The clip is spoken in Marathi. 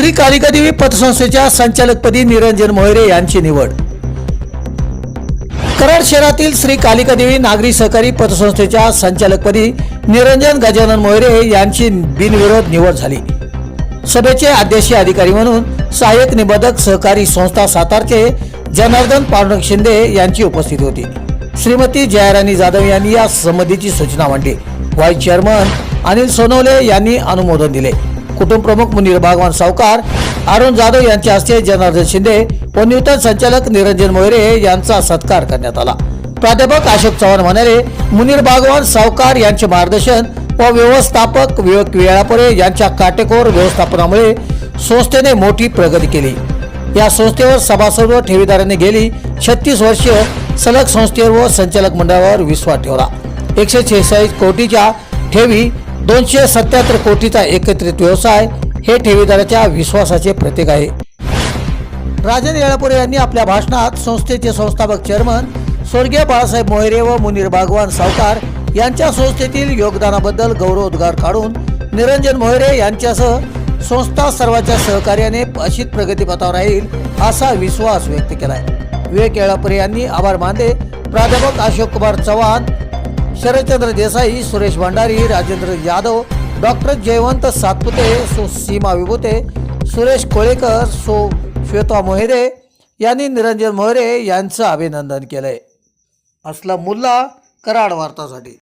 श्री कालिकादेवी पतसंस्थेच्या संचालकपदी निरंजन मोहरे यांची निवड. कराड शहरातील श्री कालिकादेवी नागरी सहकारी पतसंस्थेच्या संचालकपदी निरंजन गजानन मोहरे यांची बिनविरोध निवड झाली. सभेचे अध्यक्षीय अधिकारी म्हणून सहाय्यक निबंधक सहकारी संस्था सातारचे जनार्दन पांडुरंग शिंदे यांची उपस्थिती होती. श्रीमती जयाराणी जाधव यांनी या संबंधीची सूचना मांडली. व्हाईस चेअरमन अनिल सोनवले यांनी अनुमोदन दिले. कुटुंबप्रमुख मुनीर भागवान सावकार अरुण जाधव यांच्या हस्ते जनार्दन शिंदे व नूतन संचालक निरंजन मोहरे यांचा सत्कार करण्यात आला. प्राध्यापक अशोक चव्हाण म्हणाले मुनीर बागवान सावकार यांचे मार्गदर्शन व व्यवस्थापक विवेक वेळापुरे यांच्या काटेकोर व्यवस्थापनामुळे संस्थेने मोठी प्रगती केली. या संस्थेवर सभासद व ठेवीदारांनी गेली छत्तीस वर्ष सलग संस्थेवर व संचालक मंडळावर विश्वास ठेवला. एकशे शेहेचाळीस कोटीच्या ठेवी दोनशे सत्याहत्तर कोटीचा एकत्रित व्यवसाय हे ठेवीदाराच्या विश्वासाचे प्रतीक आहे. राजन येळापुरे यांनी आपल्या भाषणात संस्थेचे संस्थापक चेअरमन स्वर्गीय बाळासाहेब मोहरे व मुनीर बागवान सावकार यांच्या संस्थेतील योगदानाबद्दल गौरवोद्गार काढून निरंजन मोहरे यांच्यासह संस्था सर्वांच्या सहकार्याने अशीच प्रगतीपथावर राहील असा विश्वास व्यक्त केला आहे विवेक येळापुरे यांनी आभार मानले. प्राध्यापक अशोक कुमार चव्हाण शरदचंद्र देसाई सुरेश भंडारी राजेंद्र यादव डॉक्टर जयवंत सातपुते सो सीमा विभूते सुरेश कोळेकर सो श्वेता मोहिरे यांनी निरंजन मोहरे यांचं अभिनंदन केलंय. असला मुल्ला कराड वार्तासाठी.